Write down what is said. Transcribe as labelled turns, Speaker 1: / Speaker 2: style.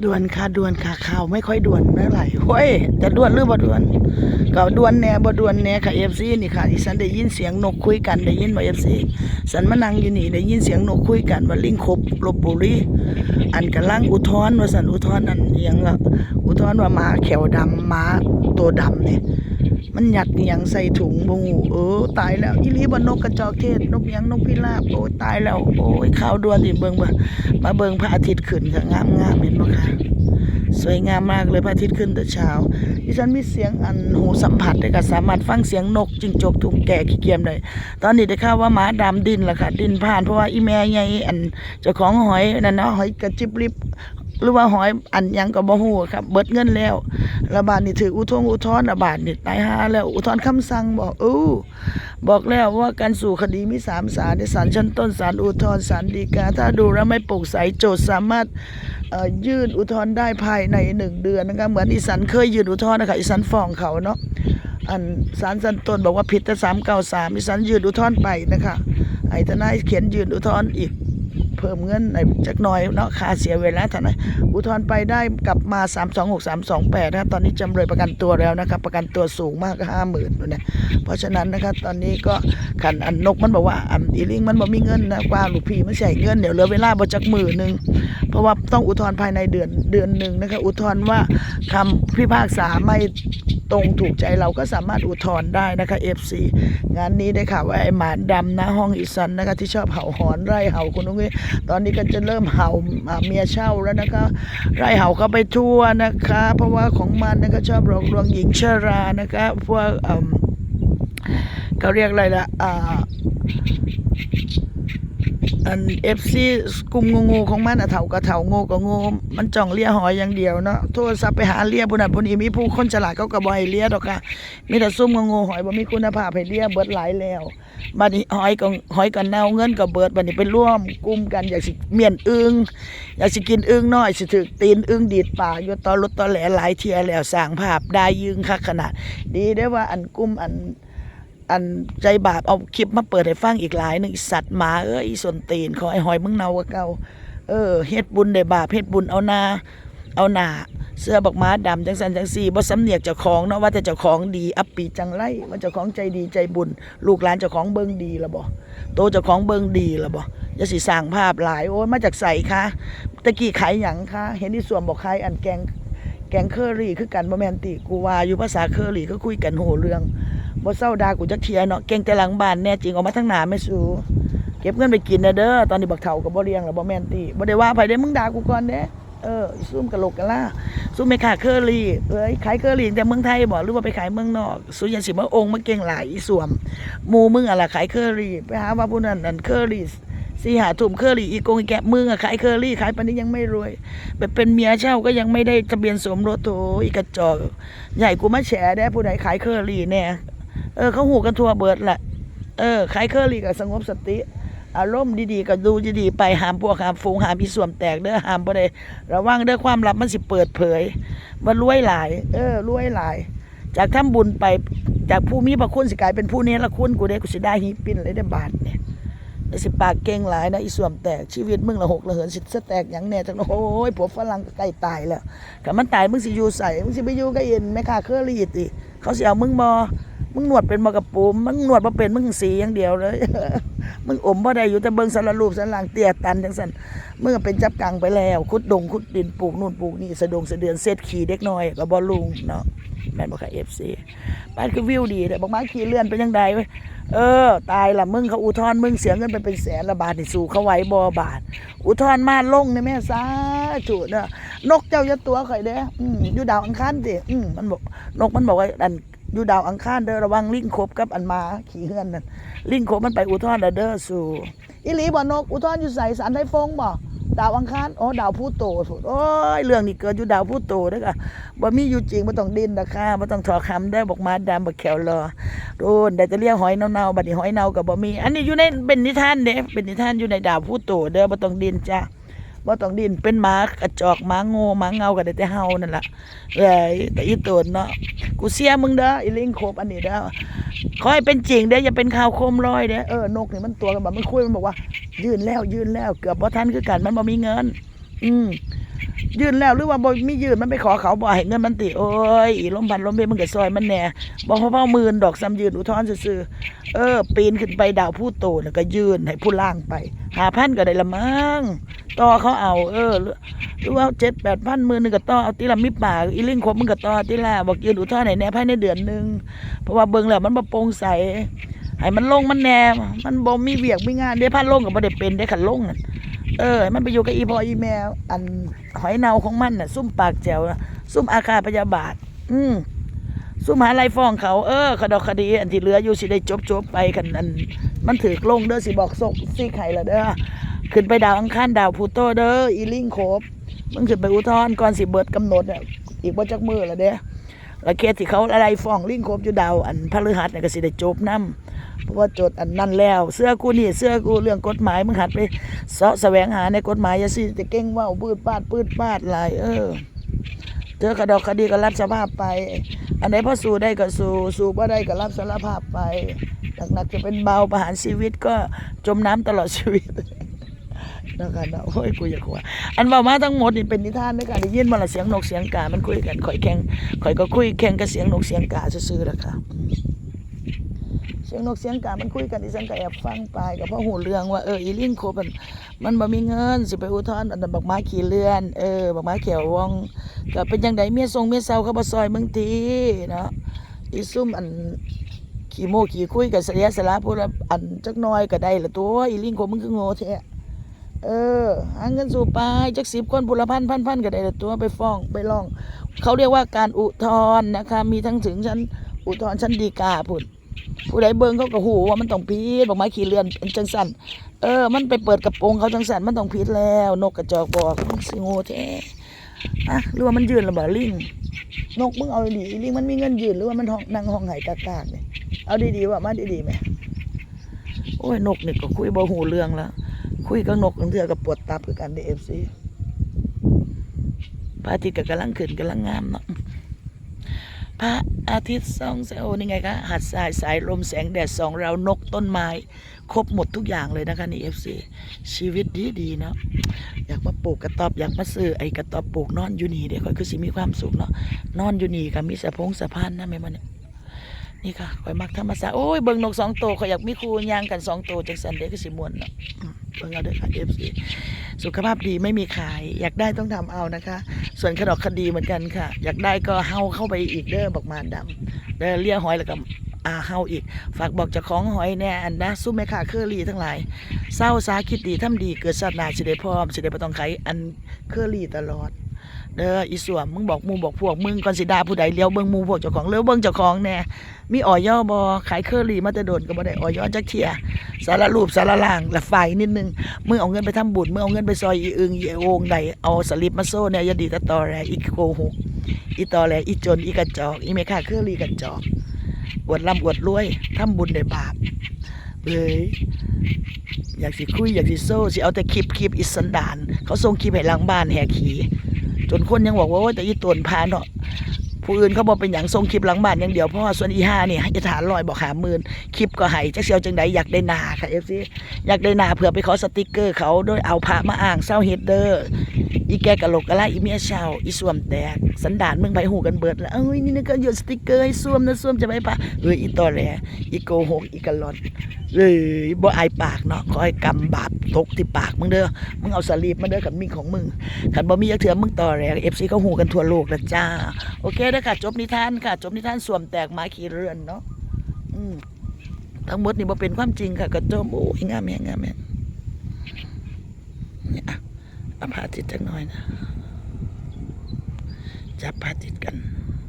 Speaker 1: ด่วนค่ะด่วนค่ะข่าวไม่ค่อยด่วนเท่าไหร่เฮ้ยจะด่วนหรือบ่ด่วนก็ด่วนแน่บ่ด่วนแน่ค่ะเอฟซีนี่ค่ะอีสันได้ยินเสียงนกคุยกันได้ยินบ่ FC สันมานั่งอยู่นี่ได้ยินเสียงนกคุยกันว่าลิงคบลบบุรีอันกำลังอุทธรณ์ว่าสันอุทธรณ์นั่นอิหยังละอุทธรณ์ว่าหมาแขวดำหมาตัวดำนี่ย มันหยัดอิหยังใส่ถุงบ่ฮู้เออตายแล้วอีลีบ่นกกระจอกเทศ นกหยังนกพิราบโอ้ตายแล้ว โอ้ยข่าวด่วนนี่เบิงบ่มาเบิงพระอาทิตย์ขึ้นค่ะงามๆเห็นบ่คะสวยงามมากเลยพระอาทิตย์ขึ้นแต่เช้าดิฉันมีเสียงอันหูสัมผัสได้ก็สามารถฟังเสียงนกจิงจกทุกแก่ขี้เกียมได้ตอนนี้ได้ข่าวว่าหมาดำดินล่ะค่ะ ดินผ่านเพราะว่าอีแม่ใหญ่อันเจ้าของหอยนั่นเนาะหอยกระจิบลิบ หรือว่าหอยอันยังก็บ่ฮู้ครับ เบิดเงินแล้วระบาดนี่ถืออุทงอุทธรณ์ระบาดนี่ตายหาแล้วอุทธรณ์คำสั่งบอกเออบอกแล้วว่าการสู่คดีมีสามศาลในศาลชั้นต้นศาลอุทธรณ์ศาลฎีกา ถ้าดูแล้วไม่โปร่งใสโจทย์สามารถยื่นอุทธรณ์ได้ภายในหนึ่งเดือนนะคะเหมือนอีสันเคยยื่นอุทธรณ์นะคะอีสันฟ้องเขาเนาะอันศาลชั้นต้นบอกว่าผิดแต่สามเก้าสามอีสันยื่นอุทธรณ์ไปนะคะไอ้ทนายเขียนยื่นอุทธรณ์อีก เพิ่มเงินในจักหน่อยเนาะค่าเสียเวลาท่านั้นอุทธรณ์ไปได้กลับมา 3 2 6 3 2 8นะตอนนี้จำเลยประกันตัวแล้วนะครับประกันตัวสูงมากห้าหมื่นนะเพราะฉะนั้นนะครับตอนนี้ก็ขันอันนกมันบอกว่าอันอีลิงมันบอกมีเงินนะกว่าลูกพี่มันใส่เงินเดี๋ยวเหลือเวลาบ่จักหมือหนึ่งเพราะว่าต้องอุทธรณ์ภายในเดือนเดือนหนึ่งนะคะอุทธรณ์ว่าคำพิพากษาไม่ ตรงถูกใจเราก็สามารถอุทธรณ์ได้นะคะ FC งานนี้ได้ข่าวว่าไอหมาดำนะห้องอีสันนะคะที่ชอบเห่าหอนไร่เห่าคุณนุ้ยตอนนี้ก็จะเริ่มเห่าเมียเช่าแล้วนะคะ ไร่เห่าเขาไปทั่วนะคะ เพราะว่าของมันนะคะชอบหลอกลวงหญิงชรานะคะพวกเอ่มเขาเรียกอะไรละอ่า อันเอฟซีกลุ่มงูๆของมันอะเถาก็เถาโง่ก็โง่มันจ้องเลี้ยหอยอย่างเดียวเนาะโทรศัพท์ไปหาเลี้ยบุนันบุนีมีผู้คนฉลาดเขาก็บ่ให้เลี้ยดอกค่ะมีแต่ซุ่มงูๆหอยบ่มีคุณภาพให้เลี้ยเบิดหลายแล้วบัดนี้หอยก็หอยก็เน่าเงินก็เบิดบัดนี้ไปร่วมกลุ่มกันอยากสิเมียนอึ้งอยากสิกินอึ้งน้อยสิถึกตีนอึ้งดีดปากอยู่ตอรถตอแหลหลายเที่ยแล้วสร้างภาพได้ยึงคักขนาด ดีได้ว่าอันกลุ่มอัน อันใจบาปเอาคลิปมาเปิดให้ฟังอีกหลายหนึ่งอีสัตว์หมาเอ้ยอีส่วนตีนขอไอ้หอยมึงเนากว่าเก่าเออเฮ็ดบุญได้บาปเฮ็ดบุญเอานาเอาหนาเสื้อบอกม้าดำจังสันจังสีบ่สำเนียกเจ้าของเนาะว่าแต่เจ้าของดีอัปปีจังไรว่าเจ้าของใจดีใจบุญ ลูกหลานเจ้าของเบิ่งดีละบ่โตเจ้าของเบิ่งดีละบ่อย่าสิสร้างภาพหลายโอ้ยมาจากใสคะตะกี้ขายหยังคะเห็นที่สวมบอกขายอันแกงแกงเคอรี่คือกันบ่แม่นติกูว่าอยู่ภาษาเคอรี่ก็คุยกันโหเรื่อง บ่เศร้าดากูจักเทียเนาะเก่งแต่หลังบ้านแน่จริงออกมาทางหนาแม่สูเก็บเงินไปกินนะเด้อตอนนี้บักเฒ่าก็บ่เลี้ยงแล้วบ่แม่นติบ่ได้ว่าไผเด้มึงด่ากูก่อนเด้เออซุ่มกะโหลกกะล่าซุ่มแม่ค้าเคอรี่เอ้ยขายเคอรี่แต่เมืองไทยบ่หรือว่าไปขายเมืองนอกสุยันสิมาองค์มาเก่งหลายอีสวมหมู่มึงอะล่ะขายเคอรี่ไปหาว่าผู้นั้นนั่นเคอรี่สี่หาทุ่มเคอรี่อีกงอีแกะมึงอะขายเคอรี่ขายปานนี้ยังไม่รวยไปเป็นเมียเช่าก็ยังไม่ได้ทะเบียนสมรสโถอีกระจอกใหญ่กูมาแฉได้ผู้ใดขายเคอรี่แน่ เออเขาหูกันทั่วเบิดแหละเออขายเคอรี่กับสงบสติ อารมณ์ดีๆก็ดูดีๆไปหามพวกหามฝูงหามพี่สวมแตกเด้อหามบ่ได้ระวังเด้อความลับมันสิเปิดเผยว่ารวยหลาย เออรวยหลาย จากทำบุญไปจากผู้มีพระคุณสิกลายเป็นผู้เนรคุณกูได้กูสิได้หีปิ้นเลยได้บาทเนี่ยไอ้สิปากเก่งหลายนะอีส่วมแตกชีวิตมึงละหกละเหินสิสแตกอย่างแน่จังโอ้ยผัวฝรั่งก็ใกล้ตายแล้วถ้ามันตายมึงสิอยู่ใส่มึงสิไปอยู่กับเอ็นแม่ค้าเคอรี่ติเขาสิเอามึงบ่ มึงหนวดเป็นบ่กระปูมมึงหนวดบ่เป็นมึงสีอย่างเดียวเลย มึงอมบ่ได้อยู่แต่เบิ่งสารรูปสันหลังเตี้ยตันจังซั่นมึงก็เป็นจับกังไปแล้วขุดดงขุดดินปลูกนู่นปลูกนี่สะดงสะเดือนเศษขี้เด็กน้อยก็บ่ลุงเนาะแม่นบ่ค่ะ FC บ้านคือวิวดีแต่บอกมาขี่เลื่อนเป็นจังไดเว้ยเออ ตายละมึงเขาอุทธรมึงเสียเงินไปเป็นแสนละบาทนี่สู่เขาไว้บอบาท อุทธรมาลงในแม่สาจุเด้อนกเจ้าอยาตัวข่อยเด้ออยู่ดาวอังคารสิมมันบอกนกมันบอกว่าอัน อยู่ดาวอังคารเด้อระวังลิงคบกับอันมาขี่เฮือนนั่นลิงคบมันไปอุทธรณ์เด้อสู่อีหลีบ่นก อุทธรณ์อยู่ใส่สันไทฟงบ่ดาวอังคารอ๋อดาวพูโตสุดโอ้ยเรื่องนี้เกิดอยู่ดาวพูโตเด้อค่ะบ่มีอยู่จริงบ่ต้องดิ้นนะคะบ่ต้องถอคำได้บอกมาดำบักแขวรอโดนแต่จะเรียกหอยเน่าๆบัดนี้หอยเน่ากับบ่มี อันนี้อยู่ในเป็นนิทานเด้เป็นนิทานอยู่ในดาวผู้โตเด้อบ่ต้องดินจ้า บ่ต้องดินเป็นหมากระจอกหมาโง่หมาเงาก็ได้แต่เฮานั่นล่ะเอ้ยแต่อีโตนเนาะกูเสียมึงเด้ออีลิงครบอันนี้เด้อขอให้เป็นจริงเด้ออย่าเป็นข่าวโคมลอยเด้อเออนกนี่มันตัวกันแบบมันคุยมันบอกว่า ยืนแล้วยืนแล้วเกือบบ่ทันคือกันมันบ่มีเงิน อืมยืนแล้วหรือว่าบ่มียืนมันไปขอเขาบ่ให้เงินมันติโอ้ยอีลมพันล้มเพมึงก็ซอยมันแน่บ่พอเาหมื่นดอกซ้ำยืนอุทธรณ์ซื่อๆเออ ปีนขึ้นไปดาวผู้โตแล้วก็ยืนให้ผู้ล่างไป5,000ก็ได้ละมั้ง ต่อเขาเอา เออหรือว่า7 8,000มื้อนึงก็ต่อเอาติละมีปาอีลิงคบมึงก็ต่อติละบอกยืนอุทธรณ์ให้แน่ภายในเดือนหนึ่งเพราะว่าเบิ่งแล้วมันบ่โปร่งใสให้มันลงมันแน่มันบ่มีเวียกมีงานเด้พันลงก็บ่ได้เป็นได้คันลงนั่นเออให้มันไปอยู่กับอีพออีแมว อันหอยเนาของมันน่ะ ซุ่มปากแจวซุ่มอาคาพยาบาท อืมซุ่มหาไรฟ้องเขา เออคดอกคดี อันที่เหลืออยู่สิได้จบจบๆไปกันอัน มันถือลงเด้อสิบอกศกสิไข่ละเด้อ ขึ้นไปดาวอังคารดาวพูโตเด้ออีลิงโคบมึงขึ้นไปอุทธร์ก่อนสิเบิดกำหนดอะอีกบ่าจักมือละเด้อแล้วเคสที่เขาอะไรฟ้องลิงโคบอยู่ดาวอันพฤหัสน่ะก็สิได้จบนํเพราะว่าโจทย์อันนั้นแล้ว เสื้อกูนี่เสื้อกูเรื่องกฎหมายมึงหัดไปเสาะแสวงหาในกฎหมายอย่าสิจะเก่งว่าปืดปาดปืดปาดลายเออเจอคดอกคดีก็รับสภาพไป อันไหนพอสู้ได้ก็สู้สู้บ่ได้ก็รับสารภาพไปหนักๆจะเป็นเบาประหารชีวิตก็จมน้ำตลอดชีวิต นะคะเนาะโอ้ยกูอยากหัวอันเว่ามาทั้งหมดนี่เป็นนิทานด้วยกันได้ยินมาละเสียงนกเสียงกา มันคุยกันข่อยแข่งข่อยก็คุยแข่งกับเสียงนกเสียงกาซื่อๆแหละค่ะเสียงนกเสียงกา มันคุยกันดิฉันก็แอบฟังไปกับพ่อหูเรื่องว่าเอออีลิงโคมันมันบ่มีเงินสิไปอุทธรณ์อันนั้นบักม้ขี่เลื่อนเออบักม้เขียววองก็เป็นจังไดเมียทรงเมียเซาเขาบ่ซอยมึงทีเนาะอีซุ่มอันขี่โมขี่คุยกับเสียสละพูดอันจักน้อยก็ได้ละตัวอีลิงโคมึงคือโง่แท้ เออหาเงินสู่ไปจักสิบคนพุลพันพันพันก็ได้ตัวไปฟ้องไปร้อง เขาเรียกว่าการอุทธรณ์นะคะ มีทั้งถึงชั้นอุทธรณ์ชั้นฎีกาพุ่นผู้ใดเบิ่งเขาก็หูว่ามันต้องผิดบอกไม้ขี่เรือนเป็นจังสันเออ มันไปเปิดกระโปรงเขาจังสันมันต้องผิดแล้ว นกกระจอกบอกมึงสิโง่แท้อะหรือว่ามันยืนหรือเปล่าลิงนกมึงเอาดีลิงมันมีเงินยืนหรือว่ามันห้องนั่งห้องไห้กากๆเนี่ยเอาดีๆว่ามาดีๆไหมโอ้ยนกนี่ก็คุยบ่หูเรื่องแล้ว คุยกับนกบางเทือก็ปวดตับคือกันเดเอฟซีพระอาทิตย์ก็กำลังขึ้นกำลังงามเนาะพระอาทิตย์ส่องแสงโอนี่ไงคะหัดสายสายลมแสงแดดส่องเรานกต้นไม้ ครบหมดทุกอย่างเลยนะคะนี่เอฟซีชีวิตดีดีเนาะอยากมาปลูกกระต๊อบอยากมาซื้อไอ้กระต๊อบปลูกนอนอยู่นี่เดี๋ยวค่อยคือสิมีความสุขเนาะนอนอยู่นี่ค่ะมีสะพงสะพานนะแม่มันเนี่ยนี่ค่ะคอยมักธรรมศาสตร์โอ้ยเบิ่งนกสองตัวข่อยอยากมีครูย่างกันสองตัวจังสันเด็กก็สิมวนเนาะ เบิ่งเอาเด้อค่ะเอฟซีสุขภาพดีไม่มีขาย อยากได้ต้องทำเอานะคะ ส่วนขนอกคดีเหมือนกันค่ะ อยากได้ก็เฮาเข้าไปอีกเด้อบอกมารดำเด้อเลี้ยหอยแล้วก็อาเฮาอีก ฝากบอกจ้าของหอยแน่อันนะซุ้มแม่ค้าเคอรี่ทั้งหลายเศร้าสาคิดดีทำดีเกิดศาสนาสิได้พร้อมสิได้บ่ต้องไขอันเคอรี่ตลอด เด้ออีสวมมึงบอกมูบอกพวกมึงก่อนสิดาผู้ใดเลี้ยวเบิ่งมูพวกเจ้าของเลี้ยวเบิ่งเจ้าของแน่มีออยอบ่ขายเคอรี่มาแต่โดนก็บ่ได้ออยอจักเทียสารรูปสารล่างและฝ่ายนิดนึงมึงเอาเงินไปทำบุญมึงเอาเงินไปซอยอีอึงอีโองใดเอาสลิปมาโซ่เนี่ยยดีตะตอแรอีโกหกอีตอแหลอีจนอีกระจอกอีเมค่าเครือรีกระจอกอวดร่ำอวดรวยทำบุญได้บาปเอ้ยอยากสิคุยอยากสิโซ่สิเอาแต่คลิปคลิปอิสันดาน เขาส่งคลิปให้หลังบ้านแหกขี่ จนคนยังบอกว่าโอ้ยแต่อีตวนพาเนาะผู้อื่นเขาบอกเป็นอย่างทรงคลิปหลังบ้านอย่างเดียวเพราะว่าส่วนอีห้าเนี่ยจะฐานลอยบอกหาหมื่นคลิปก็ให้จักเซียวจังใดอยากได้นาค่ะเอฟซีอยากได้นาเผื่อไปขอสติกเกอร์เขาโดยเอาพระมาอ่างเศร้าเฮดเดอร์ อีแกกะโหลกกะลาอีเมียชาวอีสวมแตกสันดานมึงไปหูกันเบิดแล้วเอ้ยนี่นึกก็หยดสติกเกอร์ให้สวมนะสวมจะไปปะเอ้ยอีตอแหลอีโกหกอีกะลอนเอ้ยบ่อายปากเนาะขอให้กำบาปตกที่ปากมึงเด้อมึงเอาสลีปมาเด้อกับมีของมึงขันบ่มียักเถื่อมึงต่อแหลเอฟซีเขาหูกันทั่วโลกล้วจ้า โอเคเด้อค่ะจบนิทานค่ะจบนิทานสวมแตกหมาขี่เรือนเนาะอืมทั้งหมดนี่บ่เป็นความจริงค่ะก็จบโอ้ยงามแฮงงามแฮงเนี่ย อาพาทิตจักหน่อยนะ จับพาทิตกัน